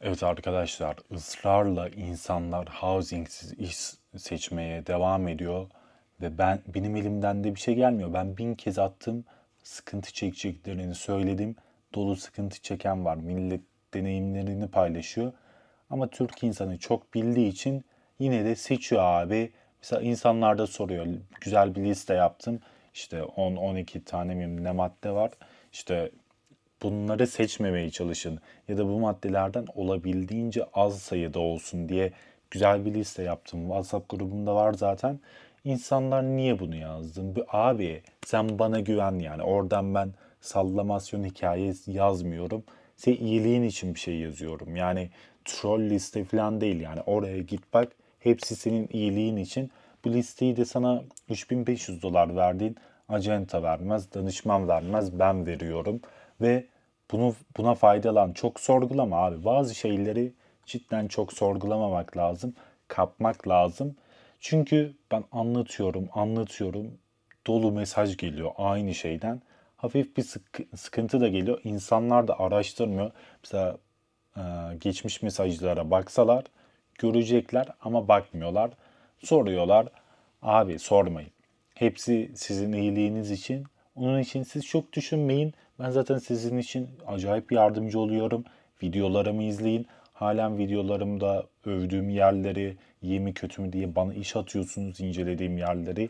Evet arkadaşlar, ısrarla insanlar housingsiz iş seçmeye devam ediyor ve ben benim elimden de bir şey gelmiyor. Ben bin kez attım, sıkıntı çekeceklerini söyledim. Dolu sıkıntı çeken var. Millet deneyimlerini paylaşıyor. Ama Türk insanı çok bildiği için yine de seçiyor abi. Mesela insanlar da soruyor. Güzel bir liste yaptım. İşte 10-12 tane mi ne madde var. İşte bunları seçmemeye çalışın ya da bu maddelerden olabildiğince az sayıda olsun diye güzel bir liste yaptım. WhatsApp grubumda var zaten. İnsanlar niye bunu yazdın? Abi sen bana güven yani. Oradan ben sallamasyon hikayesi yazmıyorum. Senin iyiliğin için bir şey yazıyorum. Yani troll liste falan değil yani. Oraya git bak. Hepsi senin iyiliğin için. Bu listeyi de sana 3500 dolar verdiğin acenta vermez, danışman vermez, ben veriyorum. Ve bunu buna faydalan. Çok sorgulama abi. Bazı şeyleri cidden çok sorgulamamak lazım. Kapmak lazım. Çünkü ben anlatıyorum, anlatıyorum. Dolu mesaj geliyor aynı şeyden. Hafif bir sık- sıkıntı da geliyor. İnsanlar da araştırmıyor. Mesela e, geçmiş mesajlara baksalar görecekler ama bakmıyorlar. Soruyorlar. Abi sormayın. Hepsi sizin iyiliğiniz için. Onun için siz çok düşünmeyin. Ben zaten sizin için acayip yardımcı oluyorum. Videolarımı izleyin. Halen videolarımda övdüğüm yerleri, iyi mi kötü mü diye bana iş atıyorsunuz incelediğim yerleri.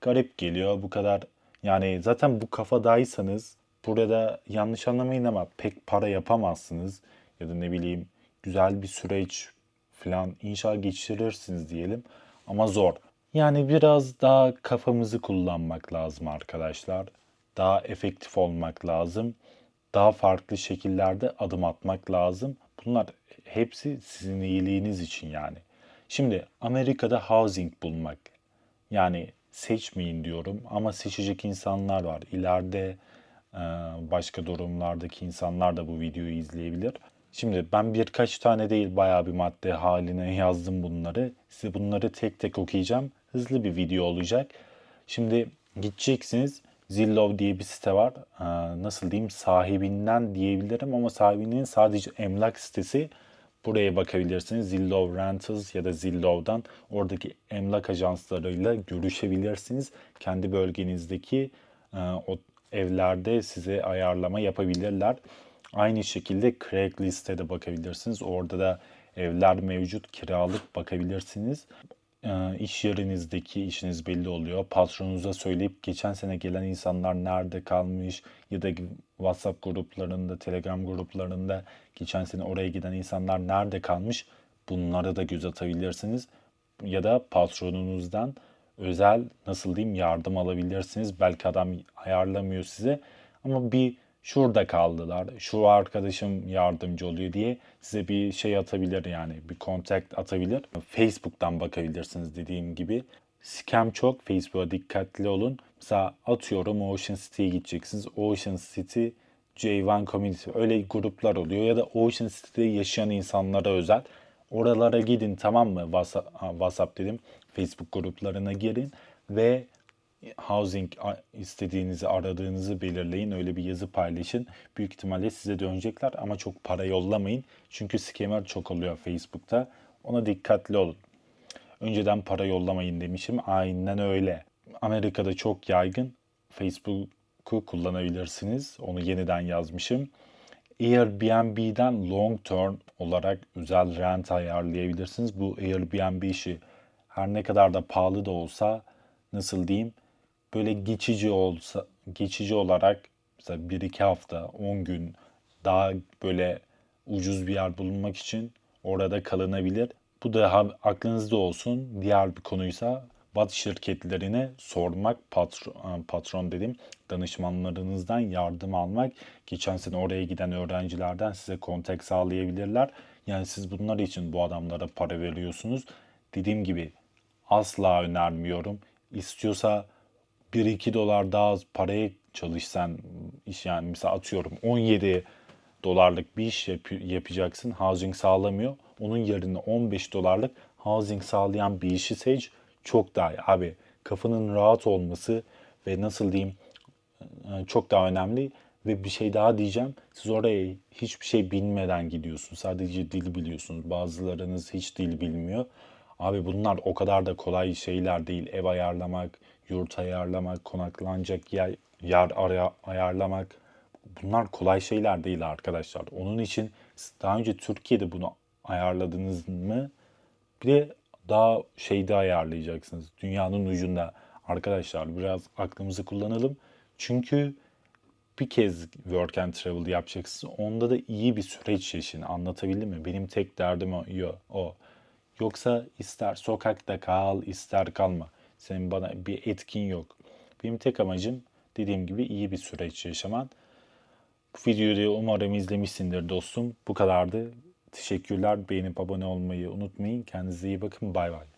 Garip geliyor bu kadar. Yani zaten bu kafadaysanız burada yanlış anlamayın ama pek para yapamazsınız. Ya da ne bileyim güzel bir süreç falan inşa geçirirsiniz diyelim. Ama zor. Yani biraz daha kafamızı kullanmak lazım arkadaşlar. Daha efektif olmak lazım. Daha farklı şekillerde adım atmak lazım. Bunlar hepsi sizin iyiliğiniz için yani. Şimdi Amerika'da housing bulmak. Yani seçmeyin diyorum ama seçecek insanlar var. İleride e, başka durumlardaki insanlar da bu videoyu izleyebilir. Şimdi ben birkaç tane değil bayağı bir madde haline yazdım bunları. Size bunları tek tek okuyacağım. Hızlı bir video olacak. Şimdi gideceksiniz. Zillow diye bir site var. Ee, nasıl diyeyim sahibinden diyebilirim ama sahibinin sadece emlak sitesi. Buraya bakabilirsiniz. Zillow Rentals ya da Zillow'dan oradaki emlak ajanslarıyla görüşebilirsiniz. Kendi bölgenizdeki e, o evlerde size ayarlama yapabilirler. Aynı şekilde Craigslist'e de bakabilirsiniz. Orada da evler mevcut, kiralık bakabilirsiniz. Ee, iş yerinizdeki işiniz belli oluyor. Patronunuza söyleyip geçen sene gelen insanlar nerede kalmış ya da WhatsApp gruplarında, Telegram gruplarında geçen sene oraya giden insanlar nerede kalmış bunlara da göz atabilirsiniz. Ya da patronunuzdan özel nasıl diyeyim yardım alabilirsiniz. Belki adam ayarlamıyor size ama bir şurada kaldılar, şu arkadaşım yardımcı oluyor diye size bir şey atabilir yani bir contact atabilir. Facebook'tan bakabilirsiniz dediğim gibi. Scam çok. Facebook'a dikkatli olun. Mesela atıyorum Ocean City'ye gideceksiniz. Ocean City J1 Community öyle gruplar oluyor ya da Ocean City'de yaşayan insanlara özel. Oralara gidin tamam mı? WhatsApp, WhatsApp dedim. Facebook gruplarına girin ve housing istediğinizi, aradığınızı belirleyin. Öyle bir yazı paylaşın. Büyük ihtimalle size dönecekler ama çok para yollamayın. Çünkü scammer çok oluyor Facebook'ta. Ona dikkatli olun. Önceden para yollamayın demişim. Aynen öyle. Amerika'da çok yaygın. Facebook'u kullanabilirsiniz. Onu yeniden yazmışım. Airbnb'den long term olarak özel rent ayarlayabilirsiniz. Bu Airbnb işi her ne kadar da pahalı da olsa nasıl diyeyim böyle geçici olsa geçici olarak mesela 1-2 hafta 10 gün daha böyle ucuz bir yer bulunmak için orada kalınabilir. Bu da aklınızda olsun. Diğer bir konuysa bat şirketlerine sormak, patron, patron dedim, danışmanlarınızdan yardım almak. Geçen sene oraya giden öğrencilerden size kontak sağlayabilirler. Yani siz bunlar için bu adamlara para veriyorsunuz. Dediğim gibi asla önermiyorum. İstiyorsa 1-2 dolar daha az paraya çalışsan iş yani mesela atıyorum 17 dolarlık bir iş yap- yapacaksın. Housing sağlamıyor. Onun yerine 15 dolarlık housing sağlayan bir işi seç. Çok daha iyi. Abi kafanın rahat olması ve nasıl diyeyim e, çok daha önemli. Ve bir şey daha diyeceğim. Siz oraya hiçbir şey bilmeden gidiyorsunuz. Sadece dil biliyorsunuz. Bazılarınız hiç dil bilmiyor. Abi bunlar o kadar da kolay şeyler değil. Ev ayarlamak, yurt ayarlamak, konaklanacak yer, yer ara- ayarlamak. Bunlar kolay şeyler değil arkadaşlar. Onun için daha önce Türkiye'de bunu ayarladınız mı? Bir de daha şeyde ayarlayacaksınız. Dünyanın ucunda. Arkadaşlar biraz aklımızı kullanalım. Çünkü bir kez work and travel yapacaksın. Onda da iyi bir süreç yaşayın. Anlatabildim mi? Benim tek derdim o. o. Yoksa ister sokakta kal, ister kalma. Senin bana bir etkin yok. Benim tek amacım dediğim gibi iyi bir süreç yaşaman. Bu videoyu umarım izlemişsindir dostum. Bu kadardı. Teşekkürler. Beğenip abone olmayı unutmayın. Kendinize iyi bakın. Bay bay.